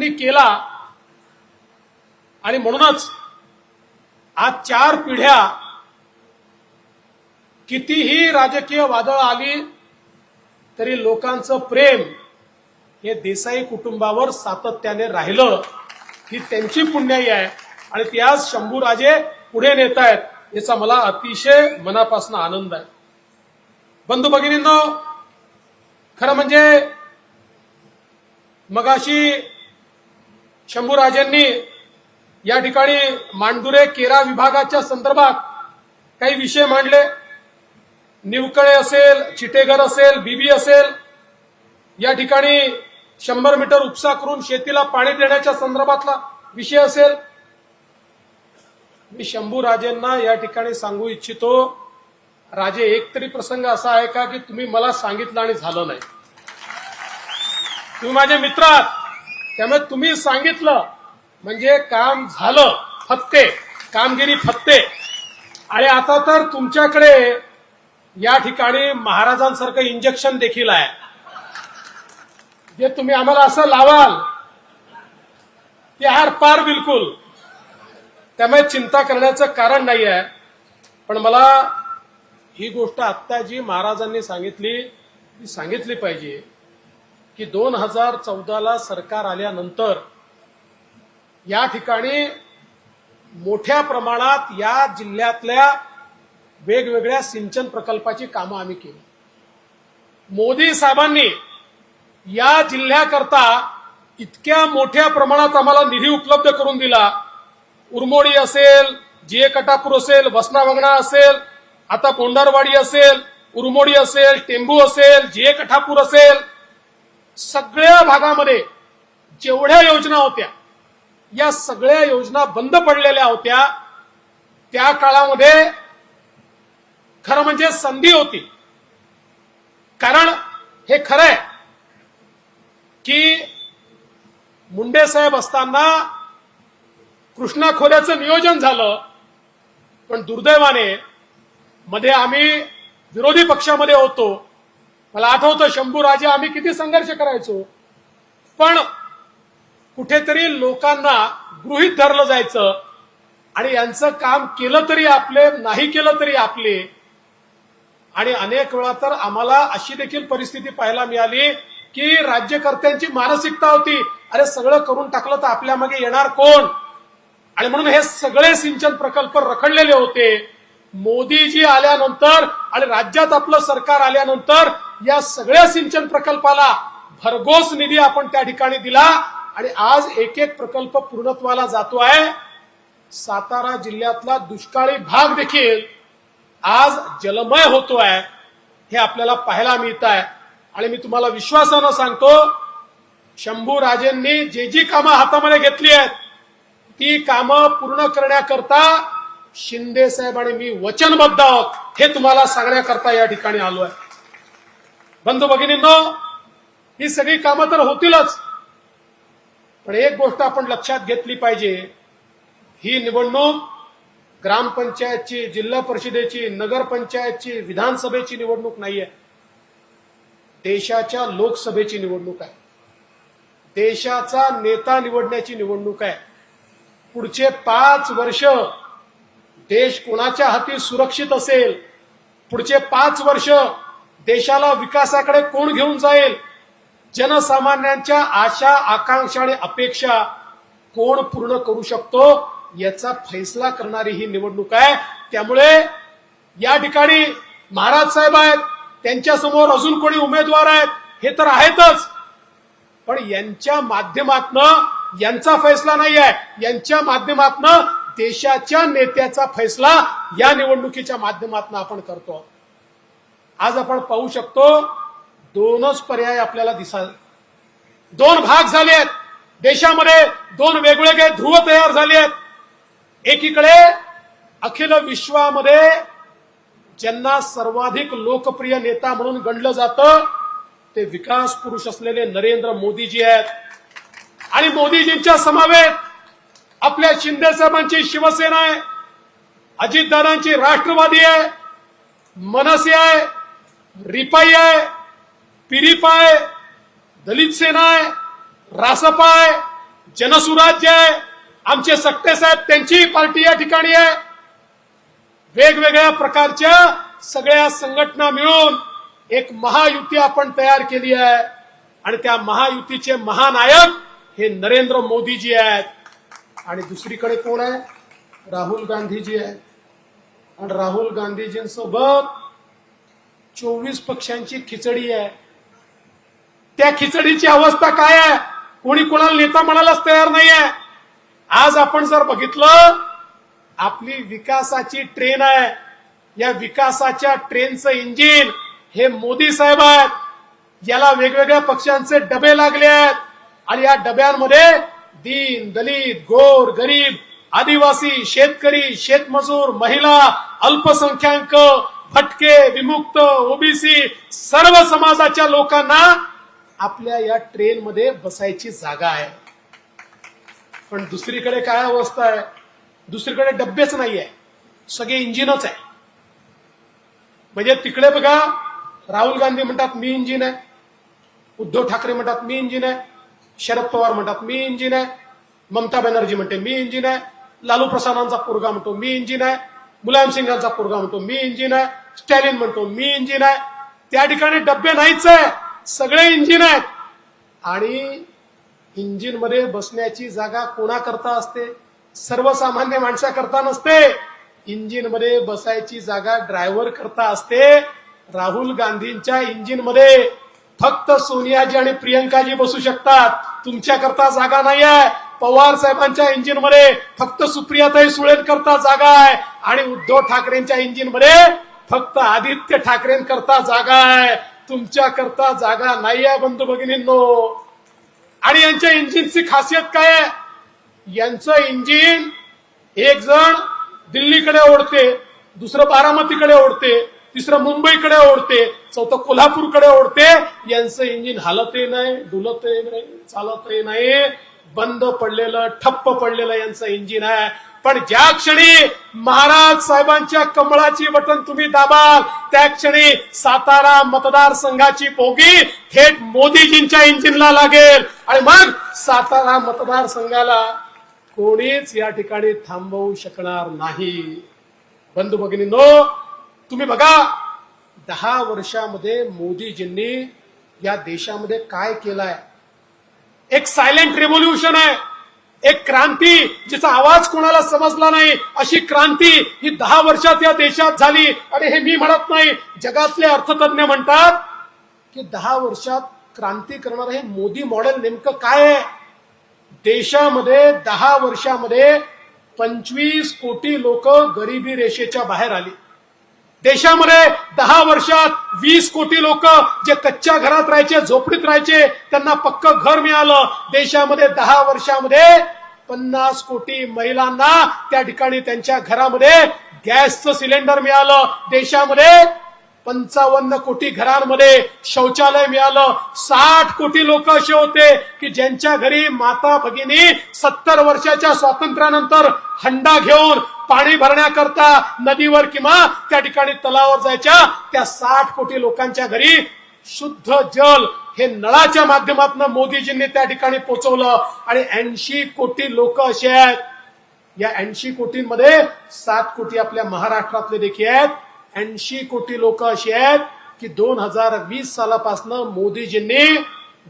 त्यांनी केला आणि म्हणूनच आज चार पिढ्या कितीही राजकीय वादळ आली तरी लोकांचं प्रेम हे देसाई कुटुंबावर सातत्याने राहिलं. ही त्यांची पुण्याई आहे. आणि ती आज शंभूराजे पुढे नेत आहेत याचा मला अतिशय मनापासून आनंद आहे. बंधू भगिनींनो खरं म्हणजे मगाशी शंभूराजांनी या ठिकाणी मांडुरे केरा विभागाच्या संदर्भात काही विषय मांडले. निवकळे असेल चिटेघर असेल बीबी असेल या ठिकाणी शंभर मीटर उपसा करून शेतीला पाणी देण्याच्या संदर्भातला विषय असेल. मी शंभूराजेंना या ठिकाणी सांगू इच्छितो राजे एक तरी प्रसंग असा आहे का की तुम्ही मला सांगितलं आणि झालं नाही. तुम्ही माझे मित्र आहात. त्यामुळे तुम्ही सांगितलं म्हणजे काम झालं फत्ते कामगिरी फत्ते. आणि आता तर तुमच्याकडे या ठिकाणी महाराजांसारखं इंजेक्शन देखील आहे. जे तुम्ही आम्हाला असं लावाल ते हार पार बिलकुल. त्यामुळे चिंता करण्याचं कारण नाही आहे. पण मला ही गोष्ट आत्ता जी महाराजांनी सांगितली ती सांगितली पाहिजे. की दोन हजार चौदाला सरकार आल्यानंतर या ठिकाणी मोठ्या प्रमाणात या जिल्ह्यातल्या वेगवेगळ्या सिंचन प्रकल्पाची कामं आम्ही केली. मोदी साहेबांनी या जिल्ह्याकरता इतक्या मोठ्या प्रमाणात आम्हाला निधी उपलब्ध करून दिला. उरमोडी असेल जिए कटापूर असेल वसनावंगणा असेल आता कोंढारवाडी असेल उरमोडी असेल टेंबू असेल जिए कठापूर असेल सगळ्या भागामध्ये जेवढ्या योजना होत्या या सगळ्या योजना बंद पडलेल्या होत्या त्या काळामध्ये खरं म्हणजे संधी होती. कारण हे खरं आहे की मुंडे साहेब असताना कृष्णा खोऱ्याचं नियोजन झालं पण दुर्दैवाने मध्ये आम्ही विरोधी पक्षामध्ये होतो. मला आठवतं शंभूराजे आम्ही किती संघर्ष करायचो. पण कुठेतरी लोकांना गृहीत धरलं जायचं आणि यांचं काम केलं तरी आपले नाही केलं तरी आपले. आणि अनेक वेळा तर आम्हाला अशी देखील परिस्थिती पाहायला मिळाली की राज्यकर्त्यांची मानसिकता होती. अरे सगळं करून टाकलं तर आपल्या मागे येणार कोण? आणि म्हणून हे सगळे सिंचन प्रकल्प रखडलेले होते. मोदीजी आल्यानंतर आणि राज्यात आपलं सरकार आल्यानंतर या सगळ्या सिंचन प्रकल्पाला भरघोस निधी आपण त्या ठिकाणी दिला आणि आज एक एक प्रकल्प पूर्णत्वाला जातो आहे. सातारा जिल्ह्यातला दुष्काळी भाग देखील आज जलमय होतो आहे हे आपल्याला पाहायला मिळत आहे. आणि मी तुम्हाला विश्वासानं सांगतो शंभू राजेंनी जे जी कामं हातामध्ये घेतली आहेत ती कामं पूर्ण करण्याकरता शिंदे साहेब आणि मी वचनबद्ध आहोत हे तुम्हाला सांगण्याकरता या ठिकाणी आलो आहे. बंधू भगिनींनो ही सगळी कामं तर होतीलच. पण एक गोष्ट आपण लक्षात घेतली पाहिजे. ही निवडणूक ग्रामपंचायतची जिल्हा परिषदेची नगरपंचायतची विधानसभेची निवडणूक नाहीये. देशाच्या लोकसभेची निवडणूक आहे. देशाचा नेता निवडण्याची निवडणूक आहे. पुढचे पाच वर्ष देश कोणाच्या हाती सुरक्षित असेल? पुढचे पाच वर्ष देशाला विकासाकडे कोण घेऊन जाईल? जनसामान्यांच्या आशा आकांक्षा आणि अपेक्षा कोण पूर्ण करू शकतो? याचा फैसला करणारी ही निवडणूक आहे. त्यामुळे या ठिकाणी महाराज साहेब आहेत त्यांच्यासमोर अजून कोणी उमेदवार आहेत हे तर आहेतच. पण यांच्या माध्यमातनं यांचा फैसला नाही आहे. यांच्या माध्यमातनं देशाच्या नेत्याचा फैसला या निवडणुकीच्या माध्यमातून आपण करतो. आज आपण पाहू शकतो दोनच पर्याय आपल्याला दिसा दोन भाग झाले आहेत. देशामध्ये दोन वेगवेगळे ध्रुव तयार झाले आहेत. एकीकडे अखिल विश्वामध्ये ज्यांना सर्वाधिक लोकप्रिय नेता म्हणून गणलं जातं ते विकास पुरुष असलेले नरेंद्र मोदीजी आहेत. आणि मोदीजींच्या समावेत आपल्या शिंदे साहेबांची शिवसेना आहे अजितदादांची राष्ट्रवादी आहे मनसे आहे रिपाई आहे पिरिपा आहे दलित सेना आहे रासप आहे जनसुराज्य आहे आमचे सक्ते साहेब त्यांची पार्टी या ठिकाणी आहे. वेगवेगळ्या प्रकारच्या सगळ्या संघटना मिळून एक महायुती आपण तयार केली आहे. आणि त्या महायुतीचे महानायक हे नरेंद्र मोदीजी आहेत. आणि दुसरीकडे कोण आहे? राहुल गांधीजी आहेत. आणि राहुल गांधीजींसोबत चोवीस पक्षांची खिचडी आहे. त्या खिचडीची अवस्था काय आहे? कोणी कोणाला नेता म्हणायलाच तयार नाही आहे आज आपण जर बघितलं आपली विकासाची ट्रेन आहे. या विकासाच्या ट्रेनचं इंजिन हे मोदी साहेब आहेत. याला वेगवेगळ्या पक्षांचे डबे लागले आहेत. आणि या डब्यांमध्ये दीन दलित गोर गरीब आदिवासी शेतकरी शेतमजूर महिला अल्पसंख्याक फटके विमुक्त ओबीसी सर्व समाजाच्या लोकांना आपल्या या ट्रेनमध्ये बसायची जागा आहे. पण दुसरीकडे काय अवस्था आहे? दुसरीकडे डब्बेच नाही आहे सगळे इंजिनच आहे. म्हणजे तिकडे बघा राहुल गांधी म्हणतात मी इंजिन आहे. उद्धव ठाकरे म्हणतात मी इंजिन आहे. शरद पवार म्हणतात मी इंजिन आहे. ममता बॅनर्जी म्हणते मी इंजिन आहे. लालू प्रसादांचा पोरगा म्हणतो मी इंजिन आहे. मुलायम सिंगांचा पोरगा म्हणतो मी इंजिन आहे स्टॅलिन म्हणतो मी इंजिन आहे. त्या ठिकाणी डब्बे नाहीच आहे सगळे इंजिन आहेत. आणि इंजिनमध्ये बसण्याची जागा कोणाकरता असते? सर्वसामान्य माणसाकरता नसते. इंजिनमध्ये बसायची जागा ड्रायव्हर करता असते. राहुल गांधींच्या इंजिनमध्ये फक्त सोनियाजी आणि प्रियंकाजी बसू शकतात. तुमच्याकरता जागा नाही आहे पवार साहेबांच्या इंजिनमध्ये फक्त सुप्रियाताई सुळेन करता जागा आहे आणि उद्धव ठाकरेंच्या इंजिनमध्ये फक्त आदित्य ठाकरेंकरता जागा आहे. तुमच्या करता जागा नाही आहे बंधू भगिनींनो. आणि यांच्या इंजिनची खासियत काय आहे? यांचं इंजिन एक जण दिल्लीकडे ओढते दुसरं बारामतीकडे ओढते तिसरं मुंबईकडे ओढते चौथं कोल्हापूरकडे ओढते. यांचं इंजिन हालतही नाही डुलतही नाही चालतही नाही. बंद पडलेलं ठप्प पडलेलं यांचं इंजिन आहे. पण ज्या क्षणी महाराज साहेबांच्या कमळाची बटन तुम्ही दाबाल त्या क्षणी सातारा मतदारसंघाची पोगी थेट मोदीजींच्या इंजिनला लागेल. आणि मग सातारा मतदारसंघाला कोणीच या ठिकाणी थांबवू शकणार नाही. बंधू भगिनींनो तुम्ही बघा दहा वर्षामध्ये मोदीजींनी या देशामध्ये काय केलंय? एक सायलेंट रेव्होल्युशन आहे. एक क्रांती जिचा आवाज कोणाला समजला नाही अशी क्रांती ही दहा वर्षात या देशात झाली. आणि हे मी म्हणत नाही जगातले अर्थतज्ञ म्हणतात की दहा वर्षात क्रांती करणार हे मोदी मॉडेल नेमकं काय आहे? देशामध्ये दहा वर्षामध्ये पंचवीस कोटी लोक गरिबी रेषेच्या बाहेर आली. देशामध्ये दहा वर्षात वीस कोटी लोक जे कच्च्या घरात राहायचे झोपडीत राहायचे त्यांना पक्क घर मिळालं. देशामध्ये दहा वर्षामध्ये पन्नास कोटी महिलांना त्या ठिकाणी त्यांच्या घरामध्ये गॅसचं सिलेंडर मिळालं. देशामध्ये पंचावन्न कोटी घरांमध्ये शौचालय मिळालं. साठ कोटी लोक असे होते की ज्यांच्या घरी माता भगिनी सत्तर वर्षाच्या स्वातंत्र्यानंतर हंडा घेऊन पाणी भरण्याकरता नदीवर किंवा त्या ठिकाणी तलावावर जायच्या त्या साठ कोटी लोकांच्या घरी शुद्ध जल हे नळाच्या माध्यमातून मोदीजींनी त्या ठिकाणी पोहोचवलं आणि ऐंशी कोटी लोक असे आहेत. या ऐंशी कोटींमध्ये सात कोटी आपल्या महाराष्ट्रातले देखील आहेत. ऐंशी कोटी लोक अशी आहेत की दोन हजार वीस सालापासून मोदीजींनी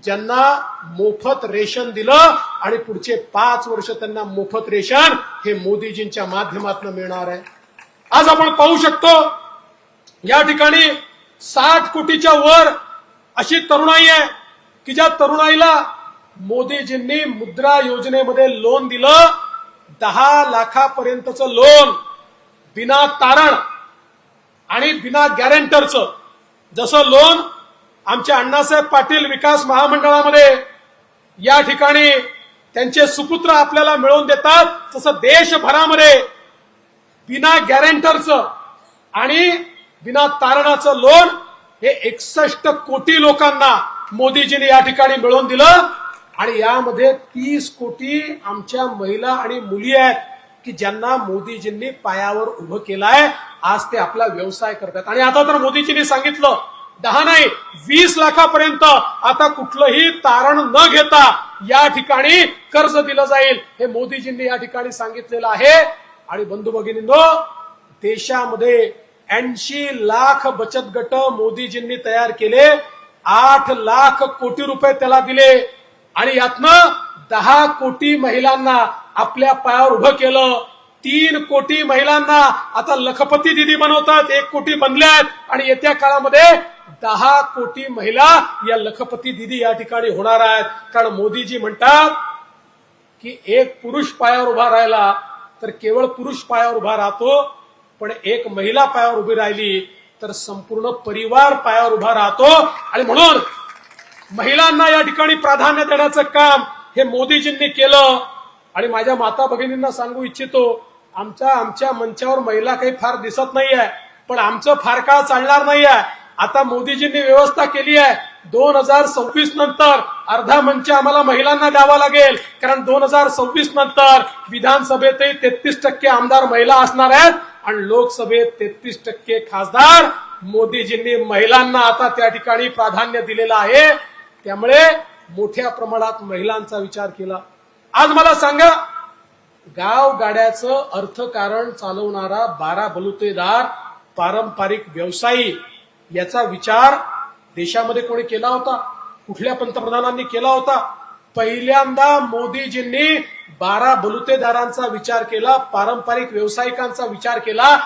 ज्यांना मोफत रेशन दिलं आणि पुढचे पाच वर्ष त्यांना मोफत रेशन हे मोदीजींच्या माध्यमातून मिळणार आहे. आज आपण पाहू शकतो या ठिकाणी साठ कोटीच्या वर अशी तरुणाई आहे की ज्या तरुणाईला मोदीजींनी मुद्रा योजनेमध्ये लोन दिलं दहा लाखापर्यंतचं लोन बिना तारण आणि बिना गॅरेंटरचं जसं लोन आमच्या अण्णासाहेब पाटील विकास महामंडळामध्ये या ठिकाणी त्यांचे सुपुत्र आपल्याला मिळवून देतात तसं देशभरामध्ये बिना गॅरेंटरचं आणि बिना तारणाचं लोन हे एकसष्ट कोटी लोकांना मोदीजींनी या ठिकाणी मिळवून दिलं. आणि यामध्ये तीस कोटी आमच्या महिला आणि मुली आहेत. की ज्यांना मोदीजींनी पायावर उभं केलंय आज ते आपला व्यवसाय करतात. आणि आता तर मोदीजींनी सांगितलं दहा नाही वीस लाखापर्यंत आता कुठलंही तारण न घेता या ठिकाणी कर्ज दिलं जाईल. हे मोदीजींनी या ठिकाणी सांगितलेलं आहे. आणि बंधू भगिनींनो देशामध्ये ऐंशी लाख बचत गट मोदीजींनी तयार केले आठ लाख कोटी रुपये त्याला दिले. आणि यातनं दहा कोटी महिलांना आपल्या पायावर उभं केलं. तीन कोटी महिलांना आता लखपती दिदी बनवतात एक कोटी बनल्यात. आणि येत्या काळामध्ये दहा कोटी महिला या लखपती दिदी या ठिकाणी होणार आहेत. कारण मोदीजी म्हणतात की एक पुरुष पायावर उभा राहिला तर केवळ पुरुष पायावर उभा राहतो पण एक महिला पायावर उभी राहिली तर संपूर्ण परिवार पायावर उभा राहतो. आणि म्हणून महिलांना या ठिकाणी प्राधान्य देण्याचं काम हे मोदीजींनी केलं. आणि माझ्या माता भगिनींना सांगू इच्छितो आमच्या आमच्या मंचावर महिला काही फार दिसत नाही आहे पण आमचं फार काळ चालणार नाही आहे आता मोदीजींनी व्यवस्था केली आहे. दोन हजार सव्वीस नंतर अर्धा मंच आम्हाला महिलांना द्यावा लागेल. कारण दोन हजार सव्वीस नंतर विधानसभेतही तेहतीस टक्के आमदार महिला असणार आहेत आणि लोकसभेत तेहतीस टक्के खासदार मोदीजींनी महिलांना आता त्या ठिकाणी प्राधान्य दिलेलं आहे. त्यामुळे मोठ्या प्रमाणात महिलांचा विचार केला. आज मला सांगा गाव गाड्याचं अर्थकारण चालवणारा बारा बलुतेदार पारंपरिक व्यवसायी याचा विचार देशामध्ये कोणी केला होता? कुठल्या पंतप्रधानांनी केला होता? पहिल्यांदा मोदीजींनी बारा बलुतेदारांचा विचार केला पारंपरिक व्यावसायिकांचा विचार केला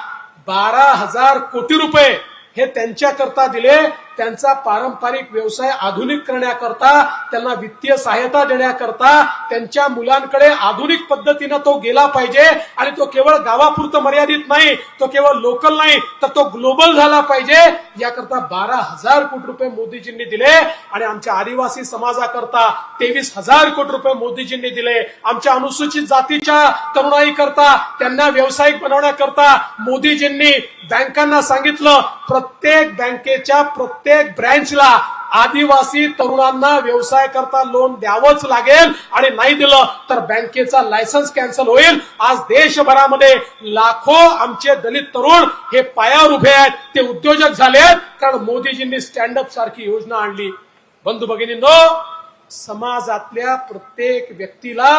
बारा हजार कोटी रुपये हे त्यांच्याकरता दिले त्यांचा पारंपरिक व्यवसाय आधुनिक करण्याकरता त्यांना वित्तीय सहायता देण्याकरता त्यांच्या मुलांकडे आधुनिक पद्धतीनं तो गेला पाहिजे. आणि तो केवळ गावापुरतं मर्यादित नाही तो केवळ लोकल नाही तर तो ग्लोबल झाला पाहिजे. याकरता बारा हजार कोटी रुपये मोदीजींनी दिले आणि आमच्या आदिवासी समाजाकरता तेवीस हजार कोटी रुपये मोदीजींनी दिले. आमच्या अनुसूचित जातीच्या तरुणाई करता त्यांना व्यावसायिक बनवण्याकरता मोदीजींनी बँकांना सांगितलं प्रत्येक बँकेच्या प्रत्येक प्रत्येक ब्रँचला आदिवासी तरुणांना व्यवसाय करता लोन द्यावंच लागेल आणि नाही दिलं तर बँकेचा लायसन्स कॅन्सल होईल. आज देशभरामध्ये लाखो आमचे दलित तरुण हे पायावर उभे आहेत. ते उद्योजक झाले कारण मोदीजींनी स्टँडअप सारखी योजना आणली. बंधू भगिनींनो समाजातल्या प्रत्येक व्यक्तीला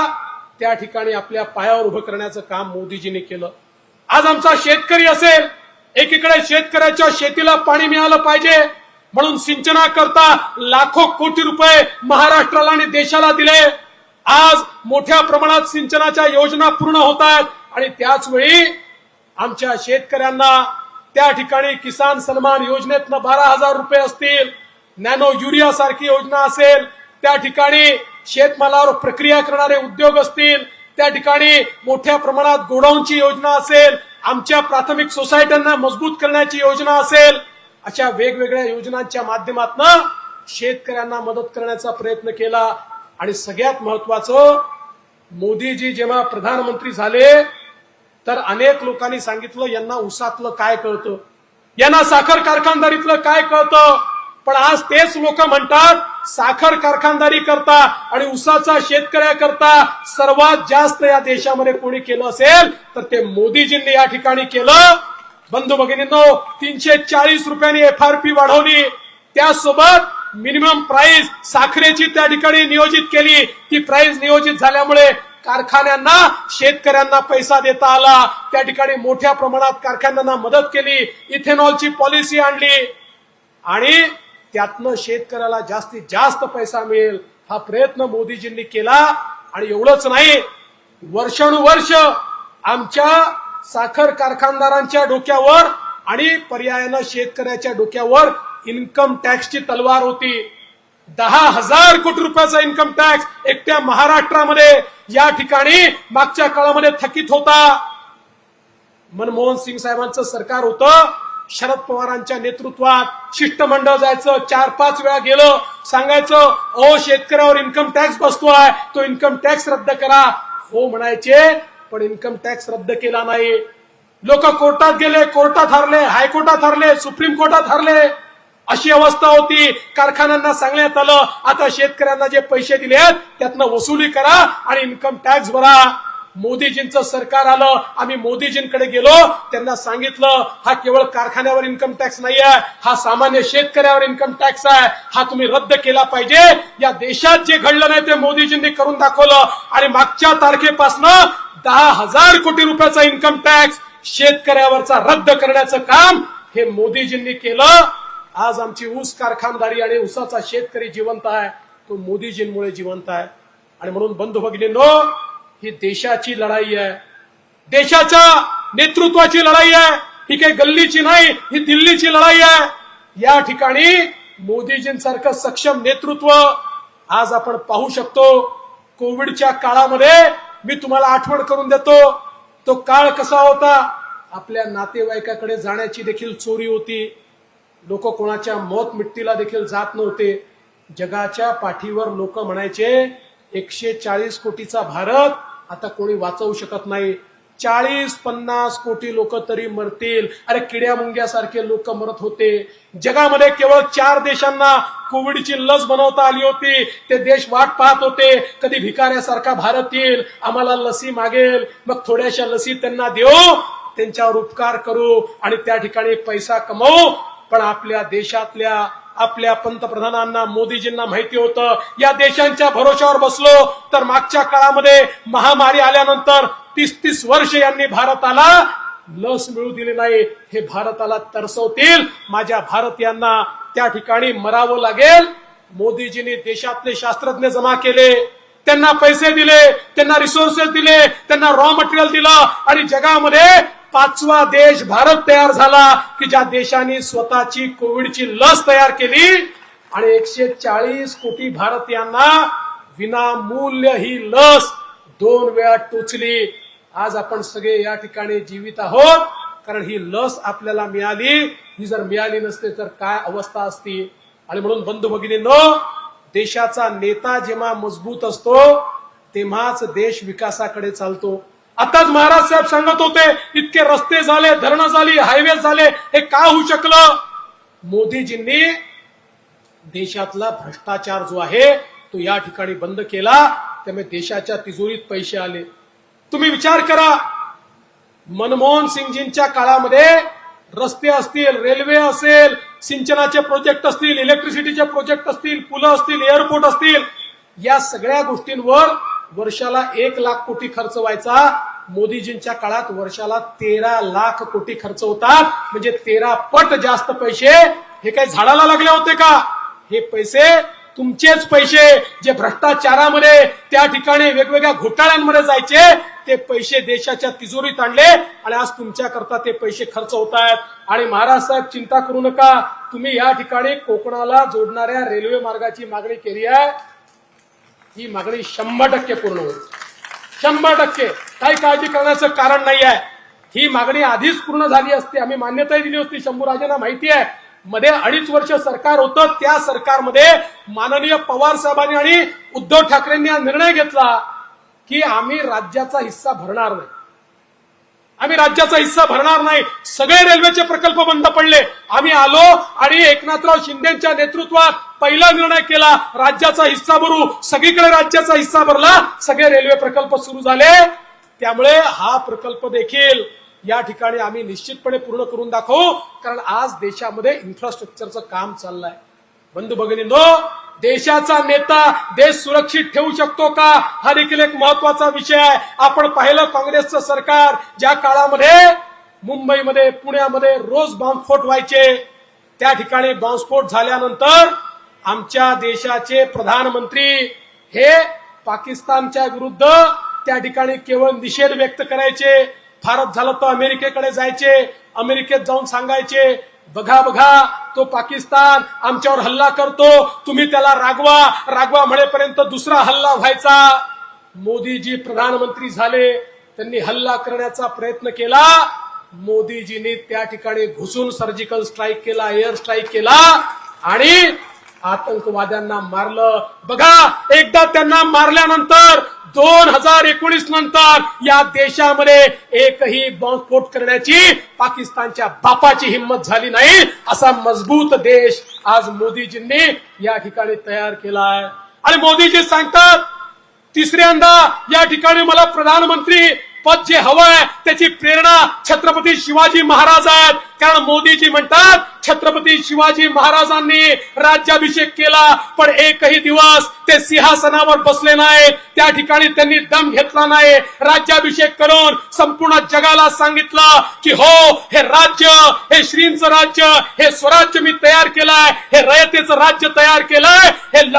त्या ठिकाणी आपल्या पायावर उभं करण्याचं काम मोदीजींनी केलं. आज आमचा शेतकरी असेल. एकीकडे शेतकऱ्याच्या शेतीला पाणी मिळालं पाहिजे. म्हणून सिंचनाकरता लाखो कोटी रुपये महाराष्ट्राला आणि देशाला दिले. आज मोठ्या प्रमाणात सिंचनाच्या योजना पूर्ण होत आहेत. आणि त्याच वेळी आमच्या शेतकऱ्यांना त्या ठिकाणी किसान सन्मान योजनेतनं बारा हजार रुपये असतील. नॅनो युरिया सारखी योजना असेल. त्या ठिकाणी शेतमालावर प्रक्रिया करणारे उद्योग असतील. त्या ठिकाणी मोठ्या प्रमाणात गोडाऊनची योजना असेल. आमच्या प्राथमिक सोसायट्यांना मजबूत करण्याची योजना असेल. अशा वेगवेगळ्या योजनांच्या माध्यमातून शेतकऱ्यांना मदत करण्याचा प्रयत्न केला. आणि सगळ्यात महत्वाचं मोदीजी जेव्हा प्रधानमंत्री झाले तर अनेक लोकांनी सांगितलं यांना उसातलं काय कळतं? यांना साखर कारखानदारीतलं काय कळतं? पण आज तेच लोक म्हणतात साखर कारखानदारी करता आणि उसाचा शेतकऱ्याकरता सर्वात जास्त या देशामध्ये कोणी केलं असेल तर ते मोदीजींनी या ठिकाणी केलं. बंधू भगिनींनो तीनशे चाळीस रुपयांनी एफ आर पी वाढवली. त्यासोबत मिनिमम प्राइस साखरेची त्या ठिकाणी नियोजित केली. ती प्राइस नियोजित झाल्यामुळे कारखान्यांना शेतकऱ्यांना पैसा देता आला. त्या ठिकाणी मोठ्या प्रमाणात कारखान्यांना मदत केली. इथेनॉलची पॉलिसी आणली. आणि त्यातनं शेतकऱ्याला जास्तीत जास्त पैसा मिळेल हा प्रयत्न मोदीजींनी केला. आणि एवढंच नाही वर्षानुवर्ष आमच्या साखर कारखानदारांच्या डोक्यावर आणि पर्यायानं शेतकऱ्याच्या डोक्यावर इन्कम टॅक्सची तलवार होती. दहा हजार कोटी रुपयाचा इन्कम टॅक्स एकट्या महाराष्ट्रामध्ये या ठिकाणी मागच्या काळामध्ये थकीत होता. मनमोहन सिंग साहेबांचं सरकार होतं. शरद पवारांच्या नेतृत्वात शिष्टमंडळ जायचं चार पाच वेळा गेलं. सांगायचं अहो शेतकऱ्यावर इन्कम टॅक्स बसतोय. तो इन्कम टॅक्स रद्द करा. हो म्हणायचे पण इन्कम टॅक्स रद्द केला नाही. लोक कोर्टात गेले कोर्टात हरले हायकोर्टात हरले सुप्रीम कोर्टात हरले. अशी अवस्था होती. कारखान्यांना सांगण्यात आलं आता शेतकऱ्यांना जे पैसे दिले आहेत त्यातनं वसुली करा आणि इन्कम टॅक्स भरा. मोदीजींचं सरकार आलं आम्ही मोदीजींकडे गेलो त्यांना सांगितलं हा केवळ कारखान्यावर इन्कम टॅक्स नाही आहे हा सामान्य शेतकऱ्यावर इन्कम टॅक्स आहे हा तुम्ही रद्द केला पाहिजे. या देशात जे घडलं नाही ते मोदीजींनी करून दाखवलं. आणि मागच्या तारखेपासून दहा हजार कोटी रुपयाचा इन्कम टॅक्स शेतकऱ्यावरचा रद्द करण्याचं काम हे मोदीजींनी केलं. आज आमची ऊस कारखानदारी आणि ऊसाचा शेतकरी जिवंत आहे. तो मोदीजींमुळे जिवंत आहे. आणि म्हणून बंधू भगिनींनो ही देशाची लढाई आहे. देशाच्या नेतृत्वाची लढाई आहे. ही काही गल्लीची नाही ही दिल्लीची लढाई आहे. या ठिकाणी मोदीजींसारखं सक्षम नेतृत्व आज आपण पाहू शकतो. कोविडच्या काळामध्ये मी तुम्हाला आठवण करून देतो. तो काळ कसा होता? आपल्या नातेवाईकाकडे जाण्याची देखील चोरी होती. लोक कोणाच्या मौत मिट्टीला देखील जात नव्हते. जगाच्या पाठीवर लोक म्हणायचे एकशे चाळीस कोटीचा भारत आता कोणी वाचवू शकत नाही. चाळीस पन्नास कोटी लोक तरी मरतील. अरे किड्या मुंग्यासारखे लोक मरत होते. जगामध्ये केवळ चार देशांना कोविडची लस बनवता आली होती. ते देश वाट पाहत होते. कधी भिकाऱ्यासारखा भारत येईल. आम्हाला लसी मागेल. मग थोड्याशा लसी त्यांना देऊ. त्यांच्यावर उपकार करू. आणि त्या ठिकाणी पैसा कमवू. पण आपल्या देशातल्या आपल्या पंतप्रधानांना मोदीजींना माहिती होतं. या देशांच्या भरोशावर बसलो तर मागच्या काळामध्ये महामारी आल्यानंतर तीस तीस वर्ष यांनी भारताला लस मिळू दिली नाही. हे भारताला तरसवतील. माझ्या भारतीयांना त्या ठिकाणी मरावं लागेल. मोदीजींनी देशातले शास्त्रज्ञ जमा केले. त्यांना पैसे दिले त्यांना रिसोर्सेस दिले त्यांना रॉ मटेरियल दिलं आणि जगामध्ये पाचवा देश भारत तयार झाला की ज्या देशाने स्वतःची कोविडची लस तयार केली आणि एकशे चाळीस कोटी भारतीयांना विनामूल्य ही लस दोन वेळा टोचली. आज आपण सगळे या ठिकाणी जीवित आहोत कारण ही लस आपल्याला मिळाली. ही जर मिळाली नसते तर काय अवस्था असती? आणि म्हणून बंधू न देशाचा नेता जेव्हा मजबूत असतो तेव्हाच देश विकासाकडे चालतो. आताच महाराज साहेब सांगत होते इतके रस्ते झाले धरणं झाली हायवे झाले हे का होऊ शकलं? मोदीजींनी देशातला भ्रष्टाचार जो आहे तो या ठिकाणी बंद केला त्यामुळे देशाच्या तिजोरीत पैसे आले. तुम्ही विचार करा मनमोहन सिंगजींच्या काळामध्ये रस्ते असतील रेल्वे असेल सिंचनाचे प्रोजेक्ट असतील इलेक्ट्रिसिटीचे प्रोजेक्ट असतील पुलं असतील एअरपोर्ट असतील या सगळ्या गोष्टींवर वर्षाला एक लाख कोटी खर्च व्हायचा. मोदीजींच्या काळात वर्षाला तेरा लाख कोटी खर्च होतात. म्हणजे तेरा पट जास्त पैसे. हे काही झाडाला लागले होते का? हे पैसे तुमचेच पैसे. जे भ्रष्टाचारामध्ये त्या ठिकाणी वेगवेगळ्या घोटाळ्यांमध्ये जायचे ते पैसे देशाच्या तिजोरीत आणले आणि आज तुमच्या करता ते पैसे खर्च होत आहेत. आणि महाराज साहेब चिंता करू नका. तुम्ही या ठिकाणी कोकणाला जोडणाऱ्या रेल्वे मार्गाची मागणी केली आहे. ही मागणी शंभर टक्के पूर्ण होईल. शंभर टक्के. काही काळजी करण्याचं कारण नाही आहे. ही मागणी आधीच पूर्ण झाली असती. आम्ही मान्यताही दिली होती. शंभूराजांना माहिती आहे. मध्ये अडीच वर्ष सरकार होतं. त्या सरकारमध्ये माननीय पवार साहेबांनी आणि उद्धव ठाकरेंनी हा निर्णय घेतला की आम्ही राज्याचा हिस्सा भरणार नाही. आम्ही राज्याचा हिस्सा भरणार नाही. सगळे रेल्वेचे प्रकल्प बंद पडले. आम्ही आलो आणि एकनाथराव शिंदेच्या नेतृत्वात पहिला निर्णय केला. राज्याचा हिस्सा भरू. सगळीकडे राज्याचा हिस्सा भरला. सगळे रेल्वे प्रकल्प सुरू झाले. त्यामुळे हा प्रकल्प देखील या ठिकाणी आम्ही निश्चितपणे पूर्ण करून दाखवू. कारण आज देशामध्ये इन्फ्रास्ट्रक्चरचं काम चाललंय. बंधू भगिनींनो देशाचा नेता देश सुरक्षित ठेवू शकतो का? हा देखील एक महत्त्वाचा विषय आहे. आपण पाहिलं काँग्रेसचं सरकार ज्या काळामध्ये मुंबईमध्ये पुण्यामध्ये रोज बॉम्बस्फोट व्हायचे त्या ठिकाणी बॉम्बस्फोट झाल्यानंतर आमच्या देशाचे प्रधानमंत्री हे पाकिस्तानच्या विरुद्ध त्या ठिकाणी केवळ निषेध व्यक्त करायचे. फारच झालं तर अमेरिकेकडे जायचे अमेरिकेत जाऊन सांगायचे बघा बघा तो पाकिस्तान आमच्यावर हल्ला करतो. तुम्ही त्याला रागवा. रागवा म्हणेपर्यंत दुसरा हल्ला व्हायचा. मोदीजी प्रधानमंत्री झाले. त्यांनी हल्ला करण्याचा प्रयत्न केला. मोदीजींनी त्या ठिकाणी घुसून सर्जिकल स्ट्राईक केला एअर स्ट्राईक केला आणि आतंकवाद्यांना मारलं. बघा एकदा त्यांना मारल्यानंतर दोन हजार एकोणीस नंतर या देशामध्ये एकही बॉम्बस्फोट करण्याची पाकिस्तानच्या बापाची हिंमत झाली नाही असा मजबूत देश आज मोदीजींनी या ठिकाणी तयार केला आहे आणि मोदीजी सांगतात तिसऱ्यांदा या ठिकाणी मला प्रधानमंत्री पद जे हवंय त्याची प्रेरणा छत्रपती शिवाजी महाराज आहेत. कारण मोदीजी म्हणतात छत्रपती शिवाजी महाराजांनी राज्याभिषेक केला पण एकही दिवस ते सिंहासनावर बसले नाही. त्या ठिकाणी त्यांनी दम घेतला नाही. राज्याभिषेक करून संपूर्ण जगाला सांगितलं की हो हे राज्य हे श्रींचं राज्य हे स्वराज्य मी तयार केलंय हे रयतेचं राज्य तयार केलंय हे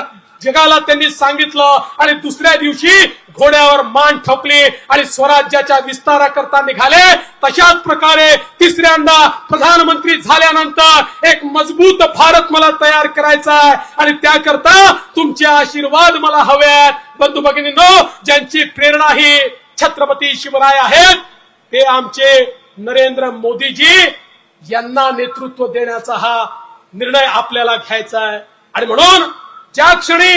जगाला त्यांनी सांगितलं आणि दुसऱ्या दिवशी घोड्यावर मान ठोकली आणि स्वराज्याच्या विस्ताराकरता निघाले. तशाच प्रकारे तिसऱ्यांदा प्रधानमंत्री झाल्यानंतर एक मजबूत भारत मला तयार करायचा आहे आणि त्याकरता तुमचे आशीर्वाद मला हवे आहेत. बंधू भगिनींनो ज्यांची प्रेरणा ही छत्रपती शिवराय आहेत ते आमचे नरेंद्र मोदीजी यांना नेतृत्व देण्याचा हा निर्णय आपल्याला घ्यायचा आहे. आणि म्हणून ज्या क्षणी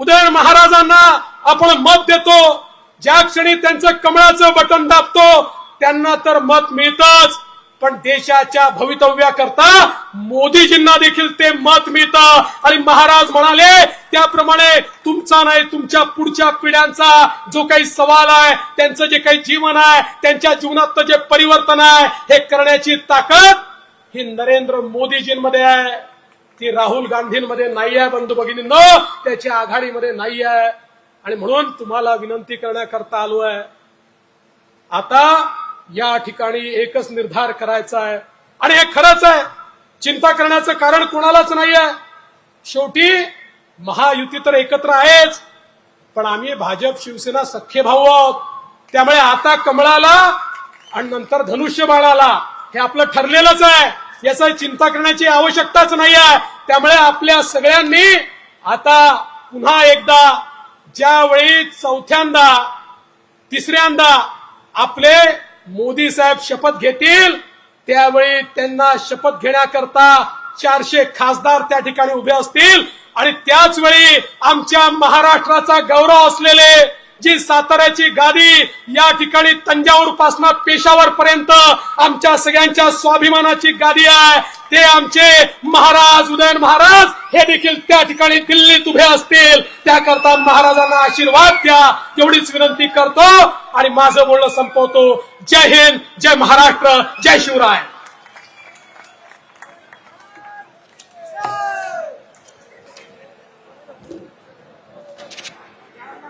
उदयन महाराजांना आपण मत देतो ज्या क्षणी त्यांचं कमळाचं बटन दाबतो त्यांना तर मत मिळतच. पण देशाच्या भवितव्याकरता मोदीजींना देखील ते मत मिळतं. आणि महाराज म्हणाले त्याप्रमाणे तुमचा नाही तुमच्या पुढच्या पिढ्यांचा जो काही सवाल आहे त्यांचं जे काही जीवन आहे त्यांच्या जीवनात जे परिवर्तन आहे हे करण्याची ताकद ही नरेंद्र मोदीजींमध्ये आहे. ती राहुल गांधींमध्ये नाही आहे बंधू भगिनींनो त्याची आघाडीमध्ये नाही आहे. आणि म्हणून तुम्हाला विनंती करण्याकरता आलो आहे. आता या ठिकाणी एकच निर्धार करायचा आहे. आणि हे खरंच आहे. चिंता करण्याचं कारण कोणालाच नाही आहे. शेवटी महायुती तर एकत्र आहेच. पण आम्ही भाजप शिवसेना सख्खे भाऊ आहोत. त्यामुळे आता कमळाला आणि नंतर धनुष्य बाळाला हे आपलं ठरलेलंच आहे. याचा चिंता करण्याची आवश्यकताच नाही आहे त्यामुळे आपल्या सगळ्यांनी आता पुन्हा एकदा ज्यावेळी चौथ्यांदा तिसऱ्यांदा आपले मोदी साहेब शपथ घेतील त्यावेळी त्यांना शपथ घेण्याकरता चारशे खासदार त्या ठिकाणी उभे असतील. आणि त्याच वेळी आमच्या महाराष्ट्राचा गौरव असलेले जी साताऱ्याची गादी या ठिकाणी तंजावर पासून पेशावर पर्यंत आमच्या सगळ्यांच्या स्वाभिमानाची गादी आहे. ते आमचे महाराज उदयन महाराज हे देखील त्या ठिकाणी दिल्लीत उभे असतील. त्याकरता महाराजांना आशीर्वाद द्या. एवढीच विनंती करतो आणि माझं बोलणं संपवतो. जय हिंद जय महाराष्ट्र जय शिवराय.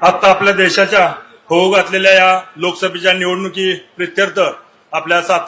आता आपल्या देशाच्या होऊ घातलेल्या या लोकसभेच्या निवडणुकी प्रित्यर्थ आपल्या सात